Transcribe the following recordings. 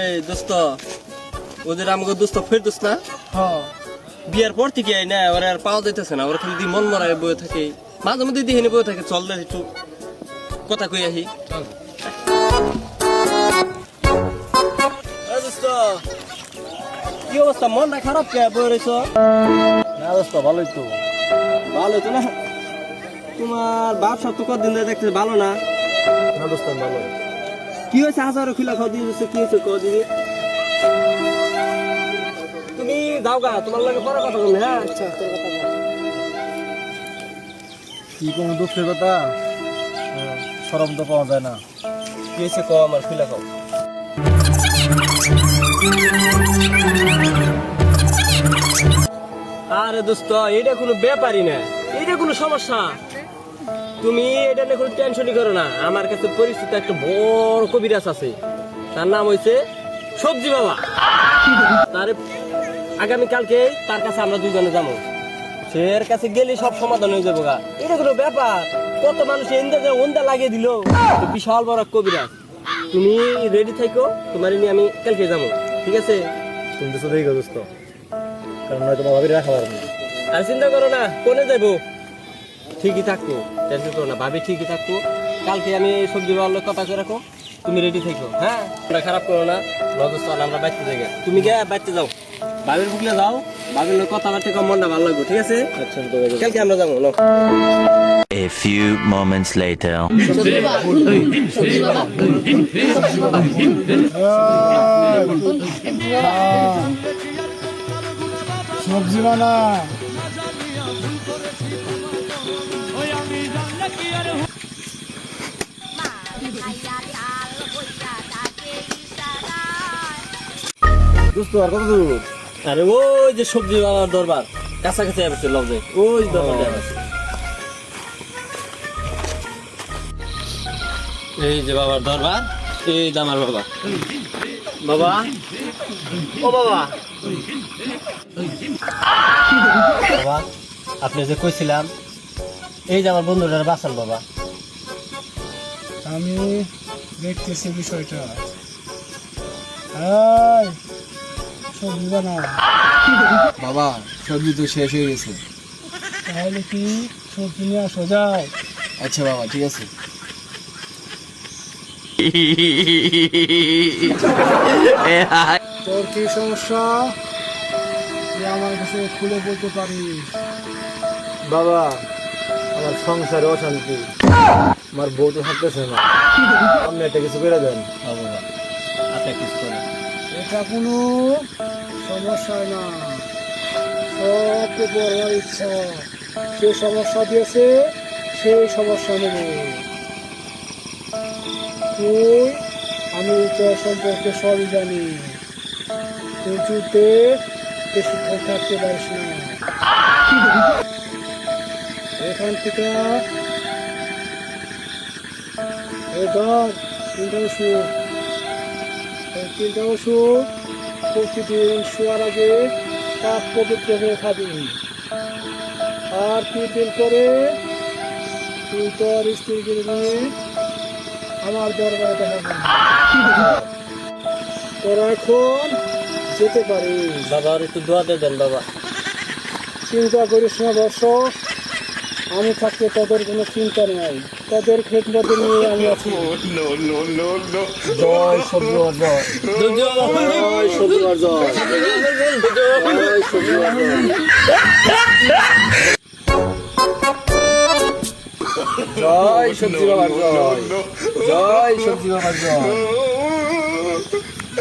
এই দোস্ত ওদের আমাকে দোস্ত ফের দোস্ত না? হ্যাঁ। বিয়ার পর থেকে আই না ওরা আর পাওয়া যাইতেছে না ওরা খালি মন মরায় বয়ে থাকে। মাঝে মধ্যে দিয়ে বয়ে থাকে চল দে একটু কথা কই আহি। কি অবস্থা? মনটা খারাপ কে? বয়ে রয়েছ না দোস্ত ভালোই তো। ভালো তো না? তোমার বাপ সব তো কদিন ধরে দেখতে ভালো না? না দোস্ত ভালো কি হয়েছে? হাজার খুলা খাওয়া দিয়ে দিচ্ছে কি হয়েছে কও দিদি? তুমি দাও গা তোমার লাগে পরে কথা বললে হ্যাঁ? আচ্ছা তোর কথা বল। কি কোনো দুঃখের কথা? সরম তো পাওয়া যায় না। কি হয়েছে কও আমার খুলা খাও আরে দোস্ত এটা কোনো ব্যাপারই না। এটা কোনো সমস্যা। তুমি এটা নিয়ে কোনো টেনশনই করো না। আমার কাছে পরিচিত একটা বড় কবিরাজ আছে। তার নাম হয়েছে সবজি বাবা। তার আগামী কালকে তার কাছে আমরা দুজনে যাব। সে এর কাছে গেলে সব সমাধান হয়ে যাব গা। এটা কোনো ব্যাপার? কত মানুষ এন্দা যে ওন্দা লাগিয়ে দিল। বিশাল বড় কবিরাজ। তুমি রেডি থাকো তোমার নিয়ে আমি কালকে যাব। ঠিক আছে? তুমি তো শুধুই গো দোস্ত। কারণ নয় তোমার ভাবির রাখা পারব আর চিন্তা করো না কোনে যাব? ঠিকই থাকব টেনশন করো না ভাবি ঠিকই থাকব কালকে আমি সবজি বাবার কথা করে রাখো তুমি রেডি থাকো হ্যাঁ? তোমরা খারাপ করো না নজর চল আমরা বাইতে যাই। তুমি গে বাইতে যাও। ভাবির বুকলে যাও ভাবির লোক কথাবার্তা কম মনটা ভালো লাগবে ঠিক আছে? আচ্ছা কালকে আমরা যাব নাও। A few moments later. সবজি বানা দোস্ত আর কত দূর? আরে ওই যে সবজি দরবার কাছাকাছি আসছে লবে ওই দরবার এই যে বাবার দরবার এই যে আমার বাবা। বাবা? ও বাবা। বাবা আপনি যে কইছিলাম এই যে আমার বন্ধুটার বাসাল বাবা। আমি দেখতেছি বিষয়টা। সবজি বাবা সবজি তো শেষ হয়ে গেছে। তাহলে কি সবজি নিয়ে আসো যাও। আচ্ছা বাবা ঠিক আছে। তোর কি সমস্যা? আমার কাছে খুলে বলতে পারিস। বাবা সংসারে অশান্তি। আমার বউ তো থাকতেছে না। আপনি একটা কিছু করে দেন। আপনি কিছু করেন এটা কোনো সমস্যা না। সব বড় ইচ্ছা সে সমস্যা দিয়েছে সেই সমস্যা নেবে। তুই আমি তোর সম্পর্কে সবই জানি। তুই চুতে বেশিক্ষণ থাকতে পারিস না। এখান থেকে। এই ধর তিনটা ওষুধ। এই তিনটা ওষুধ প্রতিদিন শোয়ার আগে পাক পবিত্র হয়ে খাবি। আর তিন দিন পরে তুই তোর স্ত্রীকে নিয়ে আমার দরবারে দেখা তোরা এখন যেতে পারিস। বাবা একটু দোয়া দেন বাবা। চিন্তা করিস না বর্ষ আমি থাকতে তাদের কোনো চিন্তা নেই। তোদের খেদমত নিয়ে আমি আছি। জয় সবজি জয়। জয় সবজি বাবা, জয়। জয় সবজি বাবা, জয়। জয় সবজি বাবা জয় জয়। সবজি বাবা জয়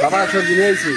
বাবা সবজি নিয়েছি